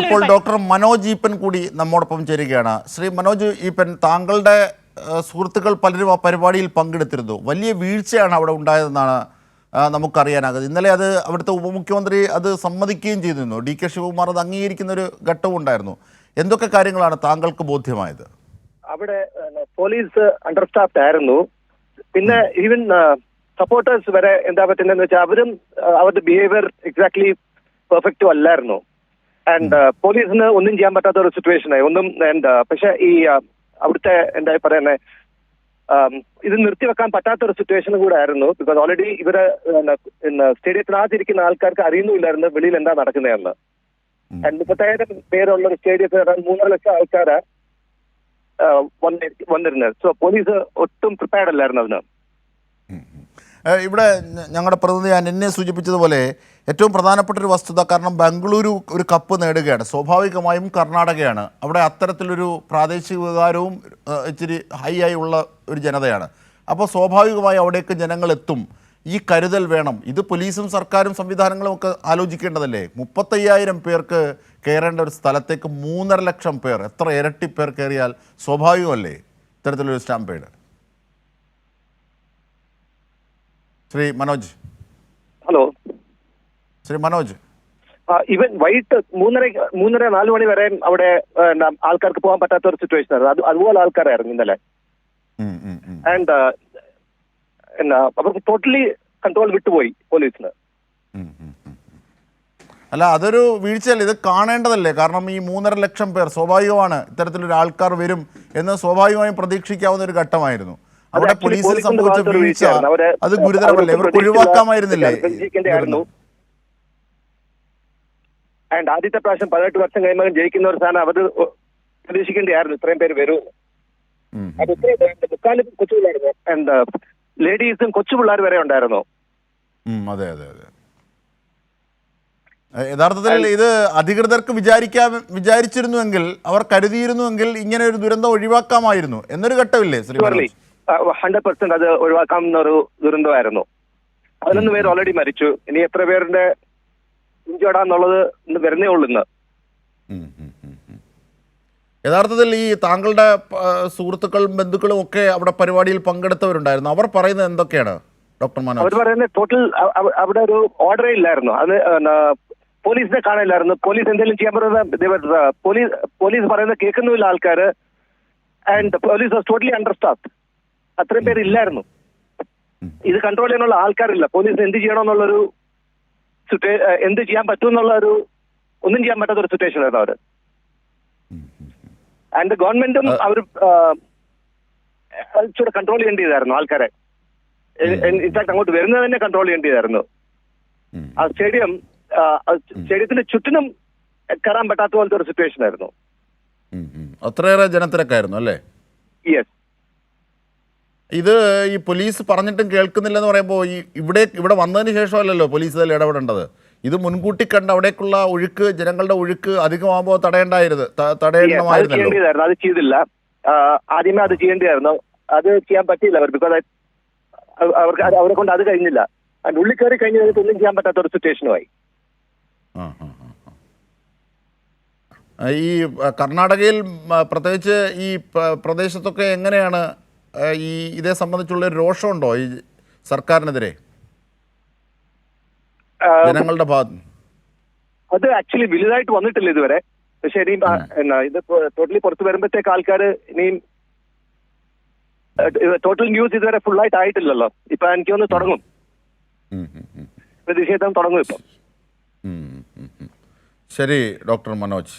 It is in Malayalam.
ഇപ്പോൾ ഡോക്ടർ മനോജ് ഈപ്പൻ കൂടി നമ്മോടൊപ്പം ചേരുകയാണ്. ശ്രീ മനോജ് ഈപ്പൻ താങ്കളുടെ സുഹൃത്തുക്കൾ പലരും ആ പരിപാടിയിൽ പങ്കെടുത്തിരുന്നു. വലിയ വീഴ്ചയാണ് അവിടെ ഉണ്ടായതെന്നാണ് നമുക്കറിയാനാകുന്നത്. ഇന്നലെ അത് അവിടുത്തെ ഉപമുഖ്യമന്ത്രി അത് സമ്മതിക്കുകയും ചെയ്തിരുന്നു. ഡി കെ ശിവകുമാർ അത് അംഗീകരിക്കുന്ന ഒരു ഘട്ടവും ഉണ്ടായിരുന്നു. എന്തൊക്കെ കാര്യങ്ങളാണ് താങ്കൾക്ക് ബോധ്യമായത്? അവിടെ പോലീസ് അണ്ടർസ്റ്റാഫ്ഡ് ആയിരുന്നു. പിന്നെ ഈവൻ സപ്പോർട്ടേഴ്സ് വരെ എന്താ പറ്റുന്നതെന്ന് വെച്ചാൽ അവരും അവരുടെ ബിഹേവിയർ എക്സാക്ട്ലി പെർഫെക്റ്റും അല്ലായിരുന്നു. ആൻഡ് പോലീസിന് ഒന്നും ചെയ്യാൻ പറ്റാത്ത ഒരു സിറ്റുവേഷൻ ആയി. ഒന്നും ആൻഡ് പക്ഷെ ഈ അവിടുത്തെ എന്താ പറയുന്നത് ഇത് നിർത്തിവെക്കാൻ പറ്റാത്ത ഒരു സിറ്റുവേഷൻ കൂടെ ആയിരുന്നു. ബിക്കോസ് ഓൾറെഡി ഇവർ സ്റ്റേഡിയത്തിനകത്തിരിക്കുന്ന ആൾക്കാർക്ക് അറിയുന്നുമില്ലായിരുന്നു വെളിയിൽ എന്താ നടക്കുന്നതെന്ന്. മുപ്പത്തായിരം പേരുള്ള ഒരു സ്റ്റേഡിയത്തിൽ around മൂന്നര ലക്ഷം ആൾക്കാരാ ആഹ് വന്നി- വന്നിരുന്നത്. സോ പോലീസ് ഒട്ടും പ്രിപ്പയർഡ് അല്ലായിരുന്നു അതിന്. ഇവിടെ ഞങ്ങളുടെ പ്രതിനിധി ഞാൻ എന്നെ സൂചിപ്പിച്ചതുപോലെ ഏറ്റവും പ്രധാനപ്പെട്ട ഒരു വസ്തുത കാരണം ബംഗളൂരു ഒരു കപ്പ് നേടുകയാണ്. സ്വാഭാവികമായും കർണാടകയാണ്. അവിടെ അത്തരത്തിലൊരു പ്രാദേശിക വികാരവും ഇച്ചിരി ഹൈ ആയി ഉള്ള ഒരു ജനതയാണ്. അപ്പോൾ സ്വാഭാവികമായി അവിടേക്ക് ജനങ്ങൾ എത്തും ഈ കരുതൽ വേണം. ഇത് പോലീസും സർക്കാരും സംവിധാനങ്ങളും ഒക്കെ ആലോചിക്കേണ്ടതല്ലേ? മുപ്പത്തയ്യായിരം പേർക്ക് കയറേണ്ട ഒരു സ്ഥലത്തേക്ക് മൂന്നര ലക്ഷം പേർ എത്ര ഇരട്ടി പേർ കയറിയാൽ സ്വാഭാവികമല്ലേ? ഇത്തരത്തിലൊരു സ്റ്റാമ്പേഡ്. ശ്രീ മനോജ്. ഹലോ. ശ്രീ മനോജ്. ഇവൻ വൈകിട്ട് മൂന്നര മൂന്നര നാല് മണി വരെ അവിടെ ആൾക്കാർക്ക് പോകാൻ പറ്റാത്ത ഒരു സിറ്റുവേഷൻ ആയിരുന്നു. അത് അതുപോലെ ആൾക്കാരായിരുന്നു ഇന്നലെ. ആൻഡ് എന്നാ അവർക്ക് ടോട്ടലി കൺട്രോൾ വിട്ടുപോയി പോലീസിന്. അല്ല അതൊരു വീഴ്ചയല്ല? ഇത് കാണേണ്ടതല്ലേ? കാരണം ഈ മൂന്നര ലക്ഷം പേർ സ്വാഭാവികമാണ് ഇത്തരത്തിലൊരു ആൾക്കാർ വരും എന്ന് സ്വാഭാവികമായും പ്രതീക്ഷിക്കാവുന്ന ഒരു ഘട്ടമായിരുന്നു. അവിടെ പോലീസിൽ സംഭവിച്ച വീഴ്ച. അത് ഗുരുതരമല്ലേ. ഇവർക്ക് ഒഴിവാക്കാമായിരുന്നില്ലേ ആൻഡ് ആദ്യത്തെ പ്രാവശ്യം പതിനെട്ട് വർഷം കഴിയുമ്പോൾ ജയിക്കുന്ന ഒരു സ്ഥാനം അവർ പ്രതീക്ഷിക്കേണ്ടിയായിരുന്നു. ഇത്രയും പേര് വരും. അത് ഇത്രയും മുക്കാലും കൊച്ചു പിള്ളേരുന്നു ആൻഡ് ലേഡീസും കൊച്ചു പിള്ളേർ വരെ ഉണ്ടായിരുന്നു. അതെ അതെ അതെ. യഥാർത്ഥത്തിൽ ഇത് അധികൃതർക്ക് വിചാരിക്കാൻ വിചാരിച്ചിരുന്നുവെങ്കിൽ അവർ കരുതിയിരുന്നുവെങ്കിൽ ഇങ്ങനെ ഒരു ദുരന്തം ഒഴിവാക്കാമായിരുന്നു. എന്നൊരു ഘട്ടമില്ലേ ശ്രീ ഹൺഡ്രഡ് പെർസെന്റ് അത് ഒഴിവാക്കാവുന്ന ഒരു ദുരന്തമായിരുന്നു. പതിനൊന്ന് പേര് ഓൾറെഡി മരിച്ചു. ഇനി എത്ര പേരുടെ ഇഞ്ചോടാന്നുള്ളത് ഇന്ന് വരുന്നേ ഉള്ളൂ ഇന്ന്. യഥാർത്ഥത്തിൽ ഈ താങ്കളുടെ സുഹൃത്തുക്കളും ബന്ധുക്കളും ഒക്കെ അവിടെ പരിപാടിയിൽ പങ്കെടുത്തവരുണ്ടായിരുന്നു. അവർ പറയുന്നത് എന്തൊക്കെയാണ് ഡോക്ടർ അവർ മനോജ് പറയുന്നത് ടോട്ടൽ അവിടെ ഒരു ഓർഡറേ ഇല്ലായിരുന്നു. അത് പോലീസിനെ കാണില്ലായിരുന്നു പോലീസ് എന്തെങ്കിലും ചെയ്യാൻ പറയുന്നത് പോലീസ് പോലീസ് പറയുന്നത് കേൾക്കുന്നുമില്ല ആൾക്കാർ and police was totally understaff അത്രയും പേര് ഇല്ലായിരുന്നു. ഇത് കൺട്രോൾ ചെയ്യാനുള്ള ആൾക്കാരില്ല. പോലീസ് എന്ത് ചെയ്യണമെന്നുള്ളൊരു എന്ത് ചെയ്യാൻ പറ്റുമെന്നുള്ള ഒരു ഒന്നും ചെയ്യാൻ പറ്റാത്ത ഒരു സിറ്റുവേഷൻ ആയിരുന്നു അവർ ആൻഡ് ഗവൺമെന്റും അവർ ഇച്ചിരി കൺട്രോൾ ചെയ്യേണ്ടതായിരുന്നു ആൾക്കാരെ ഇൻഫാക്ട് അങ്ങോട്ട് വരുന്നത് തന്നെ കൺട്രോൾ ചെയ്യേണ്ടതായിരുന്നു ഉം. ആ സ്റ്റേഡിയം സ്റ്റേഡിയത്തിന്റെ ചുറ്റിനും കയറാൻ പറ്റാത്ത പോലത്തെ ഒരു സിറ്റുവേഷൻ ആയിരുന്നു. അത്രയേറെ ജനത്തിരക്കായിരുന്നു അല്ലേ? യെസ് ഇത് ഈ പോലീസ് പറഞ്ഞിട്ടും കേൾക്കുന്നില്ലെന്ന് പറയുമ്പോൾ ഈ ഇവിടെ ഇവിടെ വന്നതിന് ശേഷമല്ലല്ലോ പോലീസ് ഇതിൽ ഇടപെടേണ്ടത്. ഇത് മുൻകൂട്ടി കണ്ട് അവിടേക്കുള്ള ഒഴുക്ക് ജനങ്ങളുടെ ഒഴുക്ക് അധികമാകുമ്പോൾ തടയേണ്ടായിരുന്നു തടയേണ്ടതായിരുന്നു അത് ചെയ്തില്ല. ആദ്യമേ അത് ചെയ്യേണ്ടതായിരുന്നു അത് ചെയ്യാൻ പറ്റിയില്ല അവർ ബിക്കോസ് അവർക്ക് അവരെ കൊണ്ട് അത് കഴിഞ്ഞില്ല. അതിന്റെ ഉള്ളിൽ കയറി കഴിഞ്ഞാൽ ഒന്നും ചെയ്യാൻ പറ്റാത്ത ഒരു സിറ്റുവേഷനുമായി ഈ കർണാടകയിൽ പ്രത്യേകിച്ച് ഈ പ്രദേശത്തൊക്കെ എങ്ങനെയാണ് ഈ ഇതേ സംബന്ധിച്ചുള്ള ഒരു രോഷമുണ്ടോ? ഈ സർക്കാരിനെതിരെ? ജനങ്ങളുടെ ഭാഗത്ത് അത് ആക്ച്വലി വലുതായിട്ട് വന്നിട്ടില്ല ഇതുവരെ. പക്ഷെ ഇനിയും എന്നാ ഇത് ടോട്ടലി പുറത്ത് വരുമ്പോഴത്തേക്ക് ആൾക്കാർ ഇനിയും ടോട്ടൽ ന്യൂസ് ഇതുവരെ ഫുൾ ആയിട്ട് ആയിട്ടില്ലല്ലോ. ഇപ്പൊ എനിക്ക് ഒന്ന് തുടങ്ങും. പ്രതിഷേധം തുടങ്ങും ഇപ്പൊ. ശരി ഡോക്ടർ മനോജ്.